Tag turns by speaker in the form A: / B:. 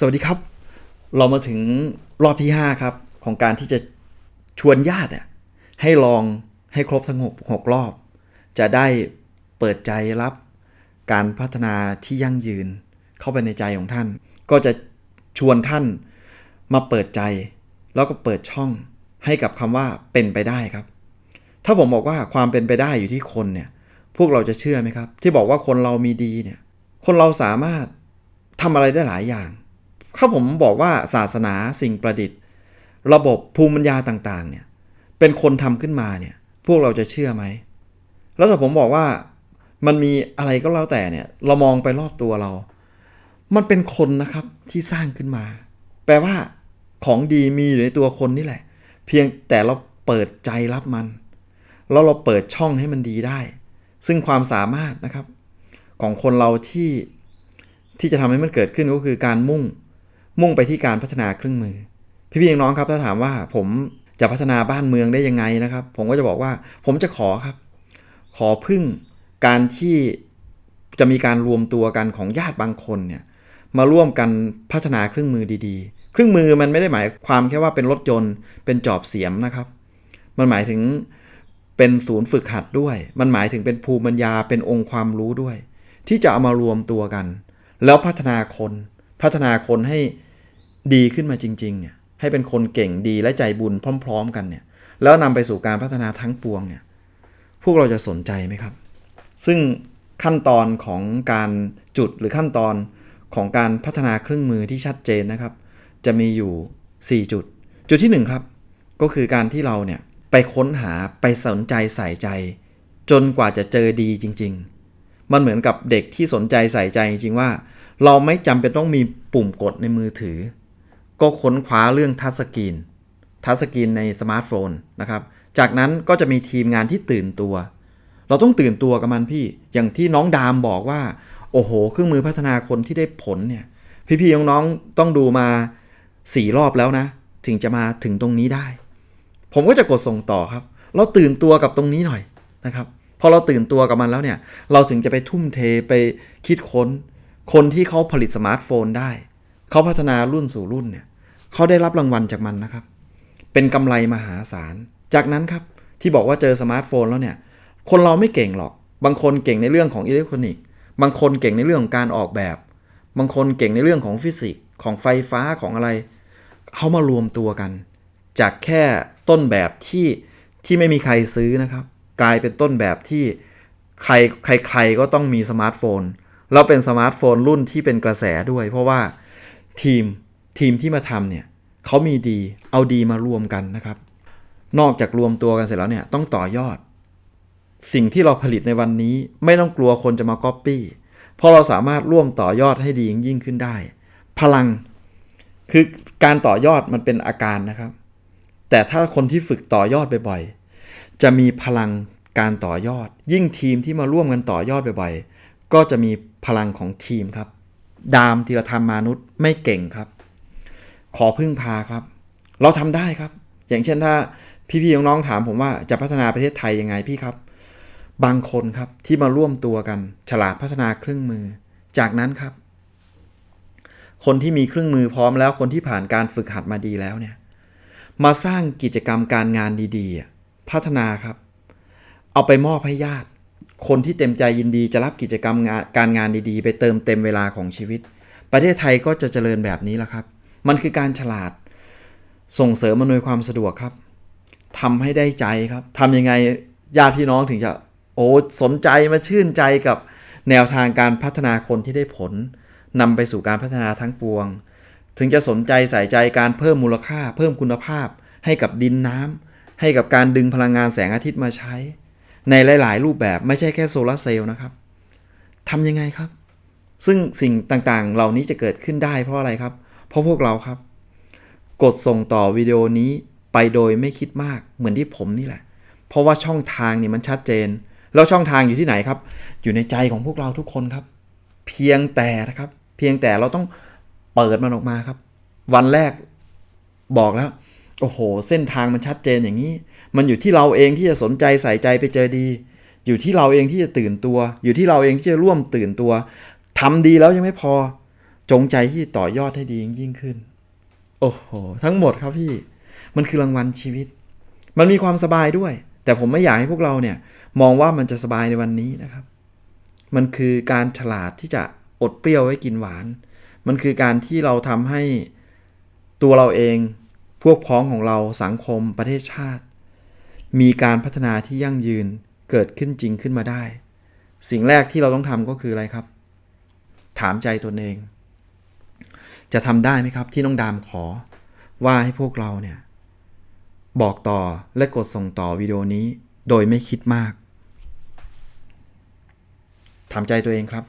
A: สวัสดีครับ เรามาถึงรอบที่ 5 ครับ ของการที่จะชวนญาติให้ลองให้ครบทั้งหกหกรอบ จะได้เปิดใจรับการพัฒนาที่ยั่งยืนเข้าไปในใจของท่าน ก็จะชวนท่านมาเปิดใจ แล้วก็เปิดช่องให้กับคำว่าเป็นไปได้ครับ ถ้าผมบอกว่าความเป็นไปได้อยู่ที่คนเนี่ยพวกเราจะเชื่อไหมครับ ที่บอกว่าคนเรามีดีเนี่ยคนเราสามารถทำอะไรได้หลายอย่าง ถ้าผมบอกว่าศาสนาสิ่งประดิษฐ์ ระบบภูมิปัญญาต่างๆเนี่ยเป็นคนทำขึ้นมาเนี่ยพวกเราจะเชื่อไหม แล้วถ้าผมบอกว่ามันมีอะไรก็แล้วแต่เนี่ยเรามองไปรอบตัวเรา มันเป็นคนนะครับที่สร้างขึ้นมา แปลว่าของดีมีอยู่ในตัวคนนี่แหละ เพียงแต่เราเปิดใจรับมัน แล้วเราเปิดช่องให้มันดีได้ ซึ่งความสามารถนะครับ ของคนเราที่ที่จะทำให้มันเกิดขึ้นก็คือการมุ่ง มุ่งไปที่การพัฒนาเครื่องมือ พี่พี่น้องครับถ้าถามว่าผมจะพัฒนาบ้านเมืองได้ยังไงนะครับ ผมก็จะบอกว่าผมจะขอครับ ขอพึ่งการที่จะมีการรวมตัวกันของญาติบางคนเนี่ยมาร่วมกันพัฒนาเครื่องมือดีๆ เครื่องมือมันไม่ได้หมายความแค่ว่าเป็นรถยนต์ เป็นจอบเสียมนะครับ มันหมายถึงเป็นศูนย์ฝึกหัดด้วย มันหมายถึงเป็นภูมิปัญญาเป็นองค์ความรู้ด้วย ที่จะเอามารวมตัวกัน แล้วพัฒนาคน พัฒนาคนให้ ดีขึ้นมาจริงๆเนี่ยให้เป็นคนเก่งดีและใจบุญพร้อม ๆ กันเนี่ยแล้วนำไปสู่การพัฒนาทั้งปวงเนี่ยพวกเราจะสนใจไหมครับ ซึ่งขั้นตอนของการจุดหรือขั้นตอนของการพัฒนาเครื่องมือที่ชัดเจนนะครับ จะมีอยู่ 4 จุด จุดที่ 1 ครับ ก็คือการที่เราเนี่ยไปค้นหาไปสนใจใส่ใจ จนกว่าจะเจอดีจริง ๆ มันเหมือนกับเด็กที่สนใจใส่ใจจริงๆว่า เราไม่จำเป็นต้องมีปุ่มกดในมือถือ ก็ค้นคว้าเรื่องทัชสกรีนทัชสกรีนในสมาร์ทโฟนนะครับ จากนั้นก็จะมีทีมงานที่ตื่นตัว เราต้องตื่นตัวกับมันพี่ อย่างที่น้องดามบอกว่า โอ้โห เครื่องมือพัฒนาคนที่ได้ผลเนี่ย พี่ๆน้องๆต้องดูมาสี่รอบแล้วนะ ถึงจะมาถึงตรงนี้ได้ ผมก็จะกดส่งต่อครับ เราตื่นตัวกับตรงนี้หน่อยนะครับพอเราตื่นตัวกับมันแล้วเนี่ย เราถึงจะไปทุ่มเทไปคิดค้น คนที่เขาผลิตสมาร์ทโฟนได้ เขาพัฒนารุ่นสู่รุ่นเนี่ย เขาได้รับรางวัลจากมันนะครับ เป็นกำไรมหาศาล จากนั้นครับที่บอกว่าเจอสมาร์ทโฟนแล้วเนี่ย คนเราไม่เก่งหรอก บางคนเก่งในเรื่องของอิเล็กทรอนิกส์ บางคนเก่งในเรื่องของการออกแบบ บางคนเก่งในเรื่องของฟิสิกส์ ของไฟฟ้าของอะไร เขามารวมตัวกัน จากแค่ต้นแบบที่ที่ไม่มีใครซื้อนะครับ กลายเป็นต้นแบบที่ใครใครใครก็ต้องมีสมาร์ทโฟน แล้วเป็นสมาร์ทโฟนรุ่นที่เป็นกระแสด้วย เพราะว่าทีม ทีมที่มาทำเนี่ยเขามีดีเอาดีมารวมกันนะครับ นอกจากรวมตัวกันเสร็จแล้วเนี่ยต้องต่อยอด สิ่งที่เราผลิตในวันนี้ไม่ต้องกลัวคนจะมาก๊อปปี้เพราะเราสามารถร่วมต่อยอดให้ดียิ่งขึ้นได้ พลังคือการต่อยอดมันเป็นอาการนะครับ แต่ถ้าคนที่ฝึกต่อยอดบ่อยๆจะมีพลังการต่อยอด ยิ่งทีมที่มาร่วมกันต่อยอดบ่อยๆก็จะมีพลังของทีมครับ ดามธีรธรรมมานุษย์ไม่เก่งครับ ขอพึ่งพาครับ เราทำได้ครับ อย่างเช่นถ้าพี่ๆน้องๆถามผมว่าจะพัฒนาประเทศไทยยังไงพี่ครับ บางคนครับที่มาร่วมตัวกัน ฉลาดพัฒนาเครื่องมือ จากนั้นครับ คนที่มีเครื่องมือพร้อมแล้วคนที่ผ่านการฝึกหัดมาดีแล้วเนี่ยมาสร้างกิจกรรมการงานดีๆ พัฒนาครับ เอาไปมอบให้ญาติ คนที่เต็มใจยินดีจะรับกิจกรรมงานการงานดีๆ ไปเติมเต็มเวลาของชีวิต ประเทศไทยก็จะเจริญแบบนี้แหละครับ มันคือการฉลาด ส่งเสริมอำนวยความสะดวกครับทำให้ได้ใจครับทำยังไงญาติพี่น้องถึงจะโอ้สนใจมาชื่นใจกับแนวทางการพัฒนาคนที่ได้ผลนำไปสู่การพัฒนาทั้งปวง ถึงจะสนใจใส่ใจการเพิ่มมูลค่า เพิ่มคุณภาพ ให้กับดินน้ำให้กับการดึงพลังงานแสงอาทิตย์มาใช้ ในหลาย ๆ รูปแบบไม่ใช่แค่โซลาร์เซลล์นะครับทำยังไงครับ ซึ่งสิ่งต่างๆ เหล่านี้จะเกิดขึ้นได้เพราะอะไรครับ เพราะพวกเราครับ กดส่งต่อวิดีโอนี้ไปโดยไม่คิดมากเหมือนที่ผมนี่แหละ เพราะว่าช่องทางนี่มันชัดเจน แล้วช่องทางอยู่ที่ไหนครับ อยู่ในใจของพวกเราทุกคนครับ เพียงแต่นะครับ เพียงแต่เราต้องเปิดมันออกมาครับ วันแรกบอกแล้ว โอ้โห เส้นทางมันชัดเจนอย่างนี้ มันอยู่ที่เราเองที่จะสนใจใส่ใจไปเจอดี อยู่ที่เราเองที่จะตื่นตัว อยู่ที่เราเองที่จะร่วมตื่นตัวทำดีแล้วยังไม่พอ จงใจที่ต่อยอดให้ดียิ่งขึ้น โอ้โห ทั้งหมดครับพี่ มันคือรางวัลชีวิต มันมีความสบายด้วย แต่ผมไม่อยากให้พวกเราเนี่ย มองว่ามันจะสบายในวันนี้นะครับ มันคือการฉลาดที่จะอดเปรี้ยวไว้กินหวาน มันคือการที่เราทำให้ตัวเราเอง พวกพ้องของเราสังคมประเทศชาติ มีการพัฒนาที่ยั่งยืนเกิดขึ้นจริงขึ้นมาได้ สิ่งแรกที่เราต้องทำก็คืออะไรครับ ถามใจตนเอง จะทำได้ไหมครับที่น้องดามขอ ว่าให้พวกเราเนี่ย บอกต่อและกดส่งต่อวิดีโอนี้โดยไม่คิดมาก ถามใจตัวเองครับ